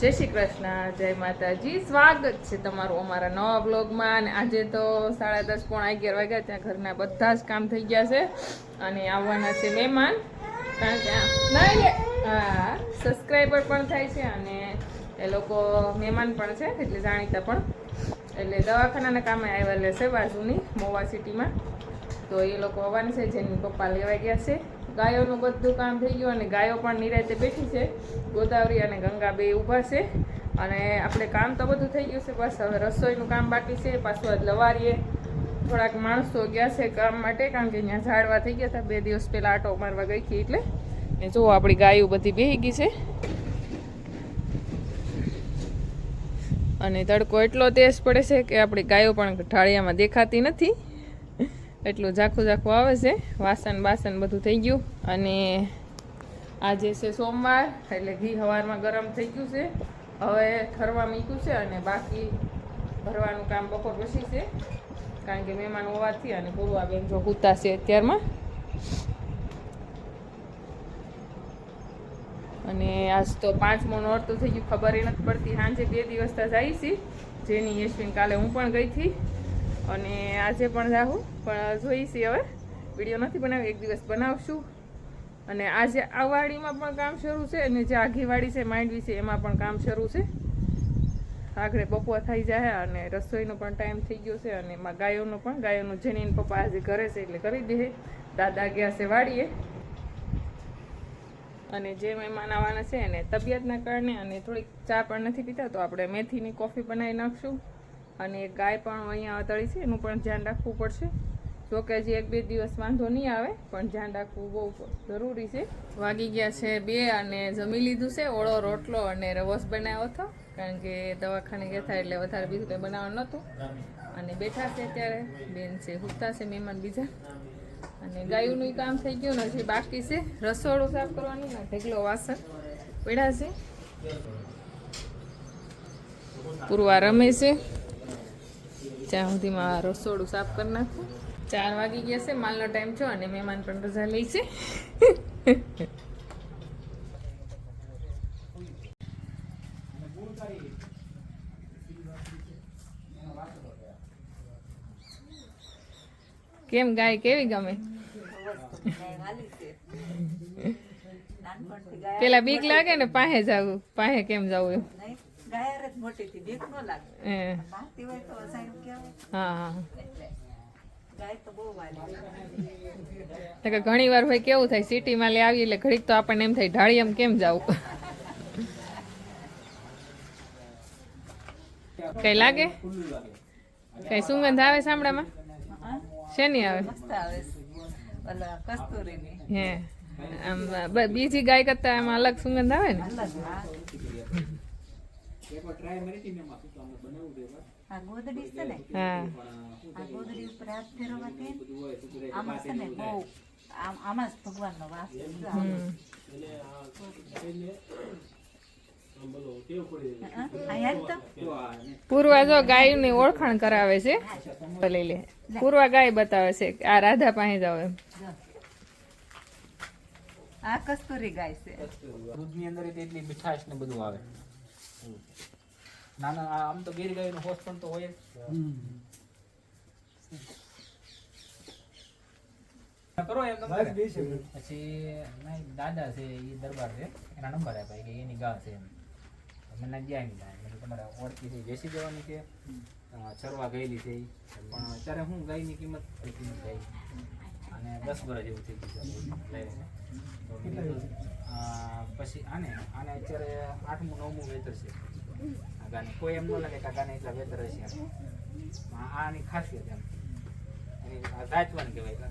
જય શ્રી કૃષ્ણ, જય માતાજી. સ્વાગત છે તમારું અમારા નવા બ્લોગમાં અને આજે તો સાડા દસ પોણા અગિયાર વાગ્યા ત્યાં ઘરના બધા જ કામ થઈ ગયા છે. અને આવવાના છે મહેમાન. કારણ કે હા સબસ્ક્રાઈબર પણ થાય છે અને એ લોકો મહેમાન પણ છે, એટલે જાણીતા પણ. એટલે દવાખાનાના કામે આવેલા છે બાજુની, મોવા સિટીમાં. તો એ લોકો આવવાના છે, જેની પપ્પા લેવા ગયા છે. ગાયોનું બધું કામ થઈ ગયું અને ગાયો પણ નિરાતે બેઠી છે. ગોદાવરી અને ગંગા બે ઊભા છે. અને આપણે કામ તો બધું થઈ ગયું છે, બસ હવે રસોઈનું કામ બાકી છે. પાછું આજ લવારીએ. થોડાક માણસો ગયા છે કામ માટે, કારણ કે અહીંયા ઝાડવા થઈ ગયા હતા. બે દિવસ પહેલાં આટો મારવા ગઈ હતી એટલે. ને જુઓ, આપણી ગાયો બધી બેહી ગઈ છે. અને તડકો એટલો તેજ પડે છે કે આપણી ગાયો પણ ઢાળિયામાં દેખાતી નથી. એટલું ઝાખું ઝાખું આવે છે. વાસણ બાસણ બધું થઈ ગયું. અને આજે છે સોમવાર, એટલે ઘી સવારમાં ગરમ થઈ ગયું છે. હવે ઠરવા મૂક્યું છે અને બાકી ભરવાનું કામ બપોર પછી છે. કારણ કે મહેમાન હોવાથી અને પૂર્વાબેન જો હુતા છે અત્યારમાં. અને આજ તો પાંચમો નોરતું થઈ ગયું. ખબર એ નથી પડતી. સાંજે બે દિવસ તો જાય છે. જેની યશવિન કાલે હું પણ ગઈ હતી. અને આજે પણ રાહુ પણ જોઈશી હવે. વીડિયો નથી બનાવી એક દિવસ બનાવશું. અને આજે આ વાડીમાં પણ કામ શરૂ છે અને જે આઘી વાડી છે, માંડવી છે, એમાં પણ કામ શરૂ છે. આગળ બપોર થઈ જાય અને રસોઈનો પણ ટાઈમ થઈ ગયો છે અને એમાં ગાયોનો પણ, ગાયોનું જેની પપ્પા આજે ઘરે છે એટલે કરી દે દાદા ગયા છે વાડીએ. અને જે મહેમાન આવવાના છે એને તબિયતના કારણે અને થોડીક ચા પણ નથી પીતા, તો આપણે મેથીની કોફી બનાવી નાખશું. અને એક ગાય પણ અહીંયા અતળી છે, એનું પણ ધ્યાન રાખવું પડશે. જો કે હજી એક બે દિવસ વાંધો નહીં આવે, પણ ધ્યાન રાખવું બહુ જરૂરી છે. વાગી ગયા છે બે અને જમી લીધું છે, ઓળો, રોટલો અને રવસ બનાવ્યો હતો. કારણ કે દવાખાને ગયા હતા એટલે વધારે બીજું કંઈ બનાવવાનું નહોતું. અને બેઠા છે અત્યારે, બેન છે હુતા છે મહેમાન બીજા. અને ગાયુંનું કામ થઈ ગયું ને હજી બાકી છે. રસોડું સાફ કરવાનું ને ઢેકલો વાસણ પડ્યા છે. પૂરવા રમે છે. ત્યાં સુધીમાં રસોડું સાફ કરી નાખું. ચાર વાગી ગયા છે માલનો ટાઈમ છો અને મહેમાન પણ રજા લઈ છે. કેમ ગાય કેવી ગમે? પેલા બીક લાગે ને પાહે જવું પાહે કેમ જવું? એમ. હોય ઘણી વાર ભાઈ કેવું થાય સિટીમાં લઈ આવીએ એટલે ઘડીક તો આપણને એમ થાય ઢાળી એમ કેમ જવું કઈ લાગે? કઈ સુગંધ આવે સાંભળામાં? શેની આવે? હે. આમ બીજી ગાય કરતા એમાં અલગ સુગંધ આવે ને? આ ગોદડી છે ને? આ ગોદડી ઉપર હાથ ફેરવવાથી આમાં છે ને બહુ આમાં જ ભગવાનનો વાસ છે. જો ગાય પૂર્વા ગાયની ઓળખાણ કરાવે છે. લઈ લે. પૂર્વા ગાય બતાવે છે આ રાધા પાસે જાવ એમ. આ કસ્તુરી ગાય છે. દૂધની અંદર એટલી મીઠાશ ને બધું આવે. નાના આમ તો ગીર ગાયનું હોશ પણ તો હોય કરો એમ પછી દાદા છે એ દરબાર છે. એના નંબર આપ્યા કે એની ગા છે એમ. મને મેં કીધું તમારે ઓળખી છે બેસી જવાની છે. ચરવા ગયેલી છે પણ અત્યારે હું ગાયની કિંમત કિંમત ગાય અને દસ વર્ષ જેવું થઈ ગયું છે લઈને. પછી આને આને અત્યારે આઠમું, નવમું વેતર છે. આ ગાને કોઈ એમ ન લાગે કે આ ગાને એટલા વેતર આ આની ખાસિયત એમ. એની જાચવાન કહેવાય.